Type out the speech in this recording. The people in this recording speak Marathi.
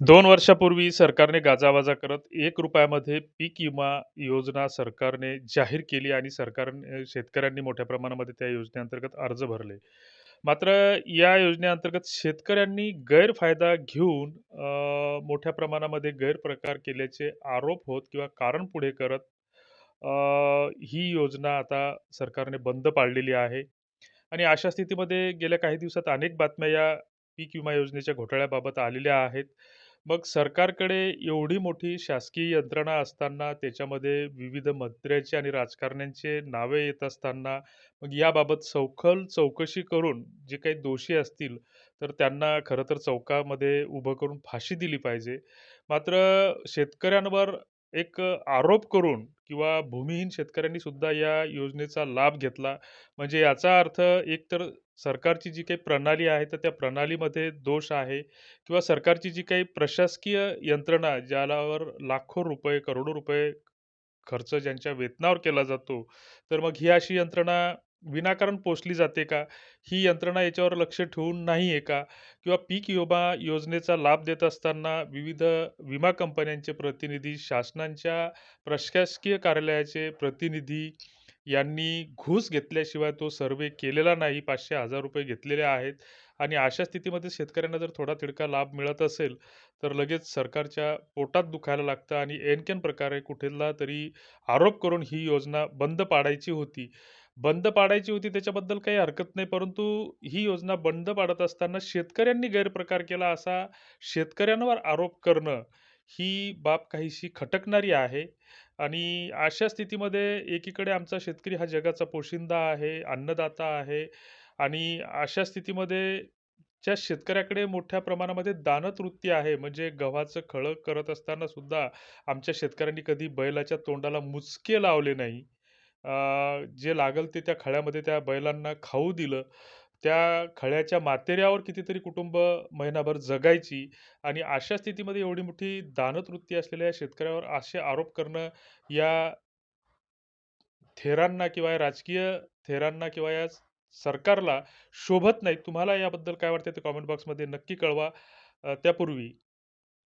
दोन वर्षापूर्वी सरकारने गाजावाजा करत एक रुपयामध्ये पीक विमा योजना सरकारने जाहीर केली आणि सरकारने शेतकऱ्यांनी मोठ्या प्रमाणामध्ये त्या योजनेअंतर्गत अर्ज भरले. मात्र या योजनेअंतर्गत शेतकऱ्यांनी गैरफायदा घेऊन अ, मोठ्या प्रमाणामध्ये गैरप्रकार केल्याचे आरोप होत किंवा कारण पुढे करत अ, ही योजना आता सरकारने बंद पाडलेली आहे. आणि अशा स्थितीमध्ये गेल्या काही दिवसात अनेक बातम्या या पीक विमा योजनेच्या घोटाळ्याबाबत आलेल्या आहेत. मग सरकारकडे एवढी मोठी शासकीय यंत्रणा असताना, त्याच्यामध्ये विविध मंत्र्याची आणि राजकारण्यांचे नावे येत असताना, मग याबाबत सखोल चौकशी करून जे काही दोषी असतील, तर त्यांना खरं तर चौकामध्ये उभं करून फाशी दिली पाहिजे. मात्र शेतकऱ्यांवर एक आरोप करून किंवा भूमिहीन शेतकऱ्यांनी सुद्धा या योजनेचा लाभ घेतला. म्हणजे याचा अर्थ एकतर सरकारची जी काही प्रणाली आहे, तर त्या प्रणालीमध्ये दोष आहे किंवा सरकारची जी काही प्रशासकीय यंत्रणा ज्यावर लाखो रुपये, करोडो रुपये खर्च ज्यांच्या वेतनावर केला जातो, तर मग ही अशी यंत्रणा विनाकारण पोचली जाते का? ही यंत्रणा याच्यावर लक्ष ठेवून नाही आहे का? किंवा पीक विमा योजनेचा लाभ देत असताना विविध विमा कंपन्यांचे प्रतिनिधी, शासनांच्या प्रशासकीय कार्यालयाचे प्रतिनिधी यांनी घूस घेतल्याशिवाय तो सर्वे केलेला नाही. ₹500,000 घेतलेले आहेत आणि अशा स्थितीमध्ये शेतकऱ्यांना जर थोडा तिडका लाभ मिळत असेल, तर लगेच सरकारच्या पोटात दुखायला लागतं आणि एनकेन प्रकारे कुठला तरी आरोप करून ही योजना बंद पाडायची होती. बंद पाडायची होती त्याच्याबद्दल काही हरकत नाही, परंतु ही योजना बंद पाडत असताना शेतकऱ्यांनी गैरप्रकार केला असा शेतकऱ्यांवर आरोप करणं, ही बाब काहीशी खटकणारी आहे. आणि अशा स्थितीमध्ये एकीकडे आमचा शेतकरी हा जगाचा पोशिंदा आहे, अन्नदाता आहे आणि अशा स्थितीमध्ये ज्या शेतकऱ्याकडे मोठ्या प्रमाणामध्ये दानतवृत्ती आहे. म्हणजे गव्हाचं खळं करत असताना सुद्धा आमच्या शेतकऱ्यांनी कधी बैलाच्या तोंडाला मुचके लावले नाही. जे लागल ते त्या खळ्यामध्ये त्या बैलांना खाऊ दिलं. त्या खळ्याच्या मातेऱ्यावर कितीतरी कुटुंब महिनाभर जगायची आणि अशा स्थितीमध्ये एवढी मोठी दानतवृत्ती असलेल्या शेतकऱ्यावर असे आरोप करणं या थेरांना किंवा या राजकीय थेरांना किंवा या सरकारला शोभत नाही. तुम्हाला याबद्दल काय वाटतं ते कॉमेंट बॉक्समध्ये नक्की कळवा. त्यापूर्वी